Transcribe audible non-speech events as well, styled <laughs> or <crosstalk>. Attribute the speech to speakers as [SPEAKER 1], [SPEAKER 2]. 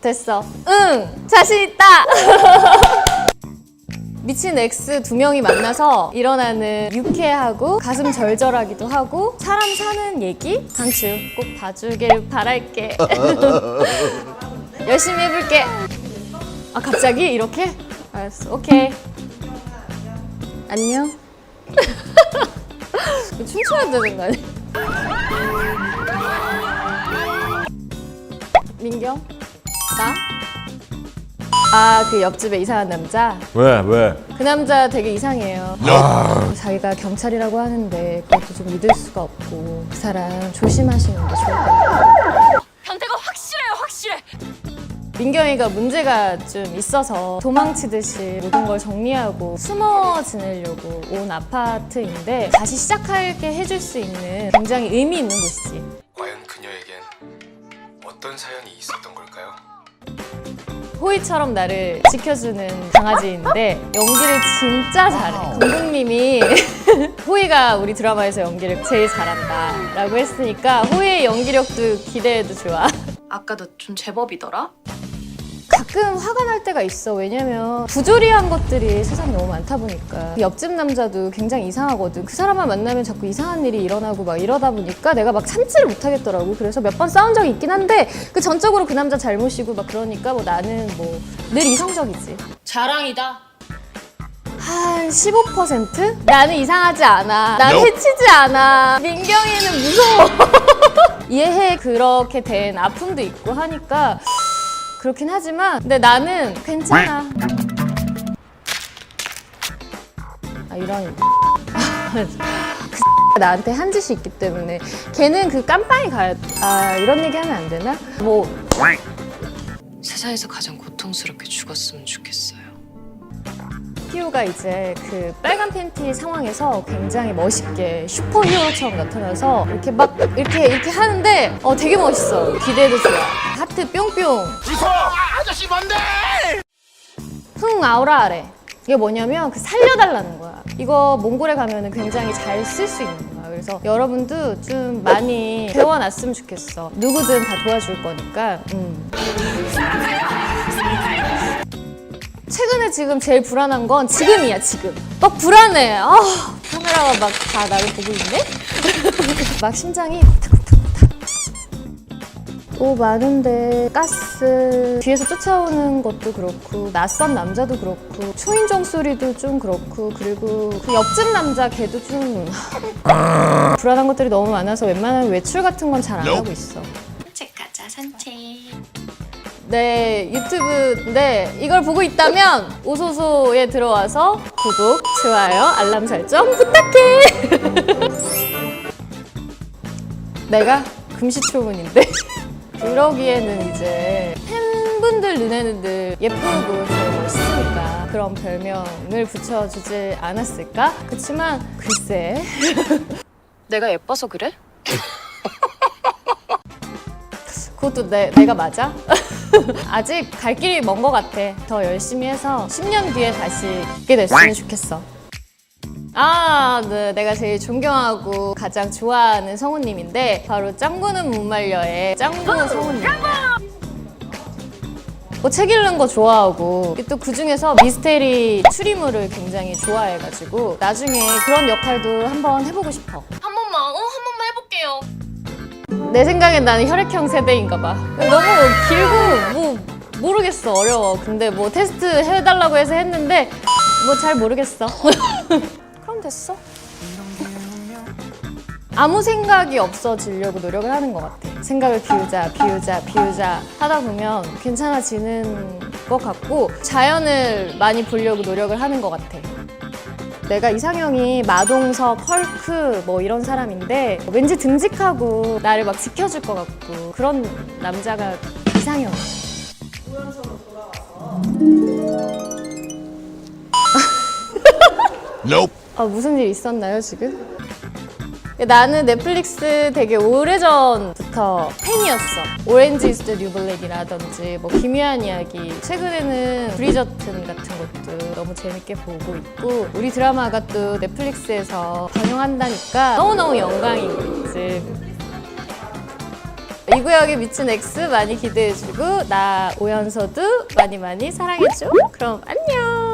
[SPEAKER 1] 됐어. 응! 자신 있다! <laughs> 미친 X 두 명이 만나서 일어나는 유쾌하고 가슴 절절하기도 하고 사람 사는 얘기? 강추 꼭 봐주길 바랄게. <laughs> 열심히 해볼게. 아 갑자기 이렇게? 알았어. 오케이. 안녕. <laughs> 춤춰야 되는 거 아니야? 민경? 나? 아, 그 옆집에 이상한 남자?
[SPEAKER 2] 왜 왜?
[SPEAKER 1] 그 남자 되게 이상해요. 자기가 경찰이라고 하는데 그것도 좀 믿을 수가 없고 그 사람 조심하시는 게 좋을 것 같아요.
[SPEAKER 3] 변태가 확실해요, 확실해.
[SPEAKER 1] 민경이가 문제가 좀 있어서 도망치듯이 모든 걸 정리하고 숨어 지내려고 온 아파트인데 다시 시작하게 해줄 수 있는 굉장히 의미 있는 곳이지.
[SPEAKER 4] 어떤 사연이 있었던 걸까요?
[SPEAKER 1] 호이처럼 나를 지켜주는 강아지인데 연기를 진짜 잘해. 감독님이 <laughs> 호이가 우리 드라마에서 연기를 제일 잘한다 라고 했으니까 호이의 연기력도 기대해도 좋아.
[SPEAKER 3] 아까도 좀 제법이더라.
[SPEAKER 1] 가끔 화가 날 때가 있어. 왜냐면 부조리한 것들이 세상에 너무 많다 보니까. 그 옆집 남자도 굉장히 이상하거든. 그 사람만 만나면 자꾸 이상한 일이 일어나고 막 이러다 보니까 내가 막 참지를 못하겠더라고. 그래서 몇 번 싸운 적이 있긴 한데 그 전적으로 그 남자 잘못이고 막 그러니까 뭐 나는 뭐 늘 이성적이지.
[SPEAKER 3] 자랑이다.
[SPEAKER 1] 한 15%? 나는 이상하지 않아. 난 해치지 않아. 민경이는 무서워. <laughs> 이해해. 그렇게 된 아픔도 있고 하니까 그렇긴 하지만 근데 나는 괜찮아. 아 이런 그 <laughs> 나한테 한 짓이 있기 때문에 걔는 그 깜빵이 가야 아 이런 얘기 하면 안 되나? 뭐
[SPEAKER 3] 세상에서 가장 고통스럽게 죽었으면 좋겠어요.
[SPEAKER 1] 피오가 이제 그 빨간 팬티 상황에서 굉장히 멋있게 슈퍼히어로처럼 나타나서 이렇게 막 이렇게 이렇게 하는데 어 되게 멋있어. 기대도 좋아. 하트 뿅뿅. 아저씨 뭔데? 흥 아우라 아래. 이게 뭐냐면 그 살려달라는 거야. 이거 몽골에 가면은 굉장히 잘 쓸 수 있는 거야. 그래서 여러분도 좀 많이 배워놨으면 좋겠어. 누구든 다 도와줄 거니까. 음. 최근에 지금 제일 불안한 건 지금이야 지금. 막 불안해. 아 카메라가 막 다 나를 보고 있네 <laughs> 막 심장이 오 많은데 가스. 뒤에서 쫓아오는 것도 그렇고 낯선 남자도 그렇고 초인종 소리도 좀 그렇고 그리고 그 옆집 남자 걔도 좀 <laughs> 불안한 것들이 너무 많아서 웬만하면 외출 같은 건 잘 안 하고 있어. 네, 유튜브인데 이걸 보고 있다면 오소소에 들어와서 구독, 좋아요, 알람 설정 부탁해. <laughs> 내가 금시초문인데 <laughs> 그러기에는 이제 팬분들 눈에는 늘 예쁘고 제일 멋있으니까 그런 별명을 붙여주지 않았을까? 그치만 글쎄 <laughs>
[SPEAKER 3] 내가 예뻐서 그래?
[SPEAKER 1] 그것도 내, 내가 맞아? <laughs> 아직 갈 길이 먼 것 같아. 더 열심히 해서 10년 뒤에 다시 있게 됐으면 좋겠어. 아, 네, 내가 제일 존경하고 가장 좋아하는 성우님인데 바로 짱구는 못 말려의 짱구 성우님. 뭐책 읽는 거 좋아하고 또 그 중에서 미스테리 추리물을 굉장히 좋아해가지고 나중에 그런 역할도 한번 해보고 싶어. 내 생각엔 나는 혈액형 세대인가 봐. 너무 길고 뭐 모르겠어 어려워. 근데 뭐 테스트 해달라고 해서 했는데 뭐 잘 모르겠어. <laughs> 그럼 됐어. 아무 생각이 없어지려고 노력을 하는 것 같아. 생각을 비우자, 비우자, 비우자 하다 보면 괜찮아지는 것 같고 자연을 많이 보려고 노력을 하는 것 같아. 내가 이상형이 마동석, 헐크 뭐 이런 사람인데 왠지 듬직하고 나를 막 지켜줄 것 같고 그런 남자가 이상형. 아 무슨 일 있었나요 지금? 나는 넷플릭스 되게 오래전부터 팬이었어. 오렌지 이즈 더 뉴블랙이라든지 뭐 기묘한 이야기. 최근에는 브리저튼 같은 것도 너무 재밌게 보고 있고 우리 드라마가 또 넷플릭스에서 방영한다니까 너무너무 영광이지. 이 구역에 미친 X 많이 기대해주고 나 오연서도 많이 많이 사랑해줘. 그럼 안녕.